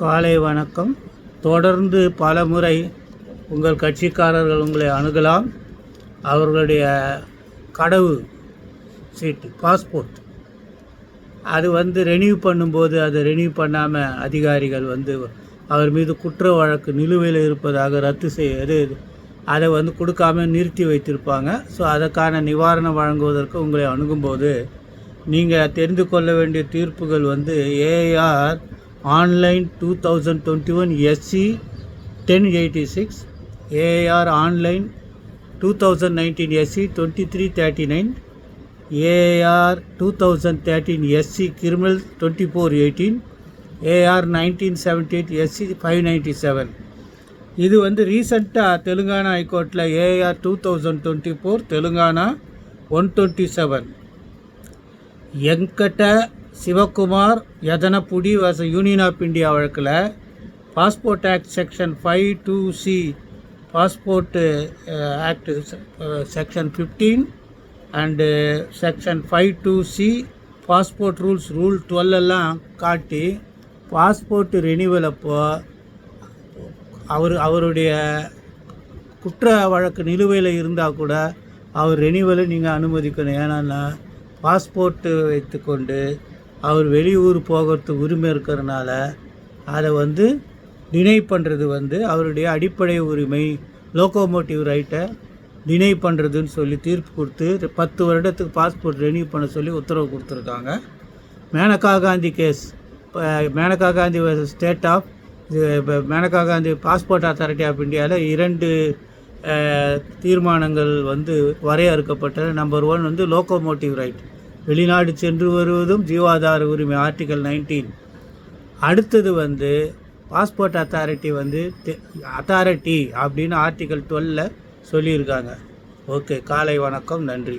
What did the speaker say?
காலை வணக்கம். தொடர்ந்து பல முறை உங்கள் கட்சிக்காரர்கள் உங்களை அணுகலாம். அவர்களுடைய கடவு சீட்டு பாஸ்போர்ட் அது வந்து ரெனியூ பண்ணும்போது அதை ரெனியூ பண்ணாமல் அதிகாரிகள் வந்து அவர் மீது குற்ற வழக்கு நிலுவையில் இருப்பதாக ரத்து செய்ய அதை வந்து கொடுக்காம நிறுத்தி வைத்திருப்பாங்க. ஸோ அதற்கான நிவாரணம் வழங்குவதற்கு உங்களை அணுகும்போது நீங்கள் தெரிந்து கொள்ள வேண்டிய தீர்ப்புகள் வந்து AR online two thousand twenty one SC ten eighty six AR online two thousand nineteen SC twenty three thirty nine AR two thousand thirteen SC criminal twenty four eighteen AR nineteen seventy eight SC five ninety seven இது வந்து ரீசெண்டாக தெலுங்கானா ஹைகோர்ட்டில் AR two thousand twenty four Telangana one twenty seven Venkata Sivakumar Yadanapudi வாச union of India வழக்கில் passport act section five two C passport act section fifteen and section five two C passport rules rule twelve எல்லாம் காட்டி passport renewal அப்போ அவர் அவருடைய குற்ற வழக்கு நிலுவையில் இருந்தால் கூட அவர் ரெனிவலை நீங்கள் அனுமதிக்கணும். ஏன்னா பாஸ்போர்ட்டு வைத்துக்கொண்டு அவர் வெளியூர் போகிறதுக்கு உரிமை இருக்கிறனால அதை வந்து டினை பண்ணுறது வந்து அவருடைய அடிப்படை உரிமை. லோக்கோமோட்டிவ் ரைட்டை டினை பண்ணுறதுன்னு சொல்லி தீர்ப்பு கொடுத்து பத்து வருடத்துக்கு பாஸ்போர்ட் ரெனியூ பண்ண சொல்லி உத்தரவு கொடுத்துருக்காங்க. Maneka Gandhi case Maneka Gandhi state of Maneka Gandhi passport authority of இந்தியாவில் இரண்டு தீர்மானங்கள் வந்து வரையறுக்கப்பட்டது. நம்பர் ஒன் வந்து லோக்கோமோட்டிவ் ரைட் வெளிநாடு சென்று வருவதும் ஜீவாதார உரிமை ஆர்டிக்கல் நைன்டீன் அடுத்தது வந்து பாஸ்போர்ட் அத்தாரிட்டி வந்து அத்தாரிட்டி அப்படின்னு ஆர்டிக்கல் டுவெல்ல சொல்லியிருக்காங்க. ஓகே காலை வணக்கம் நன்றி.